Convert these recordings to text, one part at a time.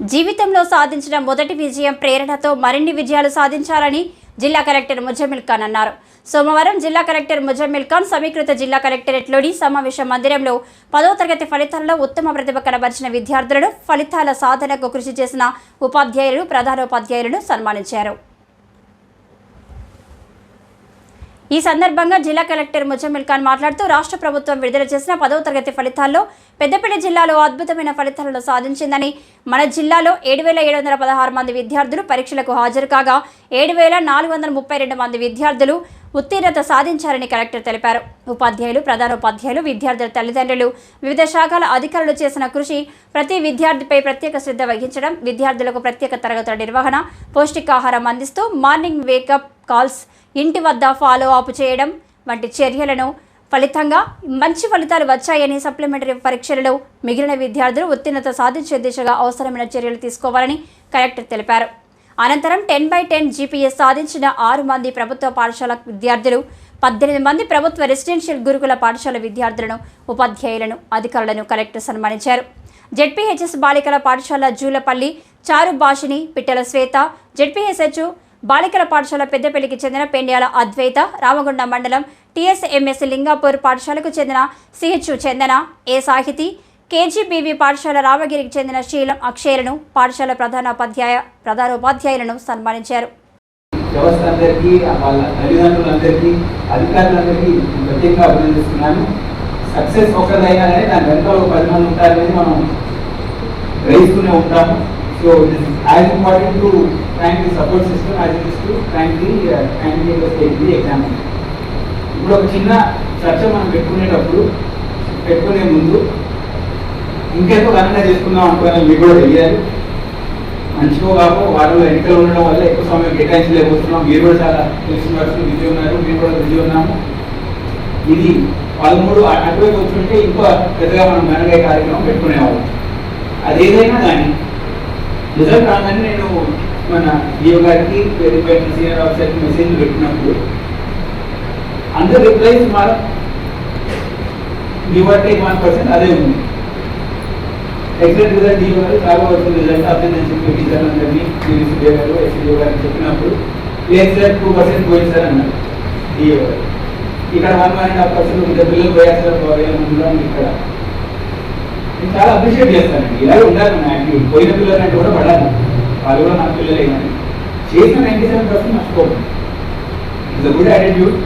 జీవితంలో సాధించిన మొదటి విజయం ప్రేరణతో మరిన్ని విజయాలు సాధించాలని జిల్లా కలెక్టర్ ముజమిల్ ఖాన్ అన్నారు. సోమవారం జిల్లా కలెక్టర్ ముజమిల్ ఖాన్ సమీకృత జిల్లా కలెక్టరేట్లోని సమావేశ మందిరంలో పదో తరగతి ఫలితాల్లో ఉత్తమ ప్రతిభ కనబరిచిన విద్యార్థులను ఫలితాల సాధనకు కృషి చేసిన ఉపాధ్యాయులు ప్రధానోపాధ్యాయులను సన్మానించారు. ఈ సందర్భంగా జిల్లా కలెక్టర్ ముజమ్మిల్ ఖాన్ మాట్లాడుతూ రాష్ట్ర ప్రభుత్వం విడుదల చేసిన పదవ తరగతి ఫలితాల్లో పెద్దపల్లి జిల్లాలో అద్భుతమైన ఫలితాలను సాధించిందని మన జిల్లాలో ఏడు వేల ఏడు వందల పదహారు మంది విద్యార్థులు పరీక్షలకు హాజరు కాగా ఏడు వేల నాలుగు వందల ముప్పై రెండు మంది విద్యార్థులు ఉత్తీర్ణత సాధించారని కలెక్టర్ తెలిపారు. ఉపాధ్యాయులు ప్రధానోపాధ్యాయులు విద్యార్థుల తల్లిదండ్రులు వివిధ శాఖల అధికారులు చేసిన కృషి ప్రతి విద్యార్థిపై ప్రత్యేక శ్రద్ధ వహించడం విద్యార్థులకు ప్రత్యేక తరగతుల నిర్వహణ పౌష్టికాహారం అందిస్తూ మార్నింగ్ వేకప్ కాల్స్ ఇంటి వద్ద ఫాలో అప్ చేయడం వంటి చర్యలను ఫలితంగా మంచి ఫలితాలు వచ్చాయని సప్లిమెంటరీ పరీక్షలలో మిగిలిన విద్యార్థులు ఉత్తీర్ణత సాధించే దిశగా అవసరమైన చర్యలు తీసుకోవాలని కలెక్టర్ తెలిపారు. అనంతరం టెన్ బై టెన్ జీపీఎస్ సాధించిన ఆరు మంది ప్రభుత్వ పాఠశాల విద్యార్థులు పద్దెనిమిది మంది ప్రభుత్వ రెసిడెన్షియల్ గురుకుల పాఠశాల విద్యార్థులను ఉపాధ్యాయులను అధికారులను కలెక్టర్ సన్మానించారు. జెడ్పీహెచ్ఎస్ బాలికల పాఠశాల జూలపల్లి చారు భాషిని పిట్టల శ్వేత జెడ్పీహెచ్హెచ్ బాలికల పాఠశాల పెద్దపల్లికి చెందిన పెండ్యాల అద్వైత రామగుండ మండలం టీఎస్ఎంఎస్ లింగాపూర్ పాఠశాలకు చెందిన CH Chandana A Sahiti KGBV పాఠశాల రామగిరికి చెందిన శీలం అక్షయలను పాఠశాల ప్రధానోపాధ్యాయ ప్రధానోపాధ్యాయులను సన్మానించారు. వ్యవస్థ వాళ్ళ తల్లిదండ్రులందరికీ అధికారులందరికీ ప్రత్యేకంగా అభినందిస్తున్నాను. సక్సెస్ ఒకరిదైనా కానీ దాని వెనక ఒక పది మంది ఉంటారనేది మనం గ్రహిస్తూనే ఉంటాము. So as important to thank the support system as it is to thank the thank the exam uh, ఇప్పుడు ఒక చిన్న చర్చ మనం పెట్టుకునేటప్పుడు పెట్టుకునే ముందు ఇంకెంతో ఘనంగా చేసుకుందాం అనుకోవాలని మీకు కూడా తెలియాలి మంచిగా కాక వారిలో ఎన్నికలు ఉండడం వల్ల ఎక్కువ సమయం కేటాయించలేకపోతున్నాం. మీరు కూడా చాలా తెలిసిన వరకు బిజీ ఉన్నారు మేము కూడా బిజీ ఉన్నాము. ఇది పదమూడు అటువైపు వచ్చుంటే ఇంకా పెద్దగా మనం ఘనంగా కార్యక్రమం పెట్టుకునేవాళ్ళం. అది ఏదైనా కానీ రిజల్ట్ రాగానే నేను మన డిఓ గారికి వెరిఫైడ్ సీనియర్ ఆఫీసర్కి మెసేజ్ పెట్టినప్పుడు అందరు రిప్లైస్ మార give or take one percent అదే ఉంది. ఎగ్జాక్ట్ రిజల్ట్ డిఓ గారు చాలా వరకు రిజల్ట్ అభ్యర్థి చెప్పి టీచర్లందరినీ డిఓ గారు ఎస్డిఓ గారికి చెప్పినప్పుడు లేదు సార్ టూ పర్సెంట్ పోయింది సార్ అన్నారు డిఓ గారు. ఇక్కడ one one and half percent ఉంటే పిల్లలు పోయారు సార్ ఇక్కడ. నేను చాలా అప్రిషియేట్ చేస్తానండి. ఇలాగే ఉండాలి నా యాక్టివిటీ పోయిన పిల్లలు అంటే కూడా పడాలి. వాళ్ళు కూడా నా పిల్లలే కానీ చేసిన నైంటీ సెవెన్ పర్సెంట్ మర్చిపోదు ఇట్స్ గుడ్ యాటిట్యూడ్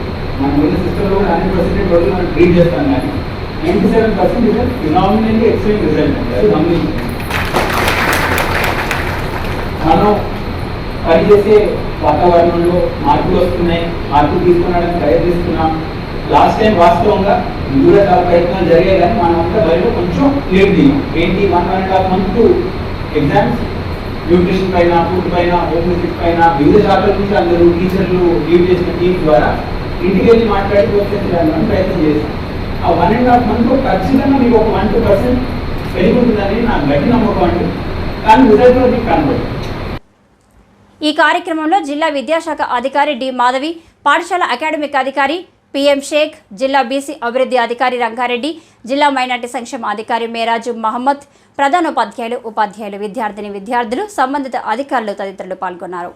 మన ఉన్న సిస్టంలో కూడా హండ్రెడ్ పర్సెంట్ రోజు మనం ట్రీట్ చేస్తాం కానీ ninety seven percent result phenomenally excellent result అండి అది గమనించండి మనం పనిచేసే వాతావరణంలో మార్పులు వస్తున్నాయి. మార్పులు తీసుకున్నాడని ప్రయత్నిస్తున్నాం. లాస్ట్ టైం వాస్తవంగా ఇది కూడా చాలా ప్రయత్నాలు జరిగాయి కానీ మనం అంతా బయట కొంచెం లేట్ దిగాం ఏంటి one one and half month exams nutrition పైన ఫుడ్ పైన హోమ్ పైన వివిధ శాఖల నుంచి అందరూ టీచర్లు లీడ్ చేసిన టీం ద్వారా ఇంటికి వెళ్ళి మాట్లాడి ప్రోత్సహించడానికి ప్రయత్నం చేశాం. ఆ వన్ అండ్ హాఫ్ మంత్ ఖచ్చితంగా మీకు ఒక వన్ టూ పర్సెంట్ పెరుగుతుందని నా గట్టి నమ్మకం అండి. కానీ రిజల్ట్ మీకు కనబడుతుంది ఈ కార్యక్రమంలో జిల్లా విద్యాశాఖ అధికారి డి మాధవి పాఠశాల అకాడమిక్ అధికారి పిఎం షేక్ జిల్లా బీసీ అభివృద్ధి అధికారి రంగారెడ్డి జిల్లా మైనార్టీ సంక్షేమ అధికారి మేరాజు మహమ్మద్ ప్రధానోపాధ్యాయులు ఉపాధ్యాయులు విద్యార్థిని విద్యార్థులు సంబంధిత అధికారులు తదితరులు పాల్గొన్నారు.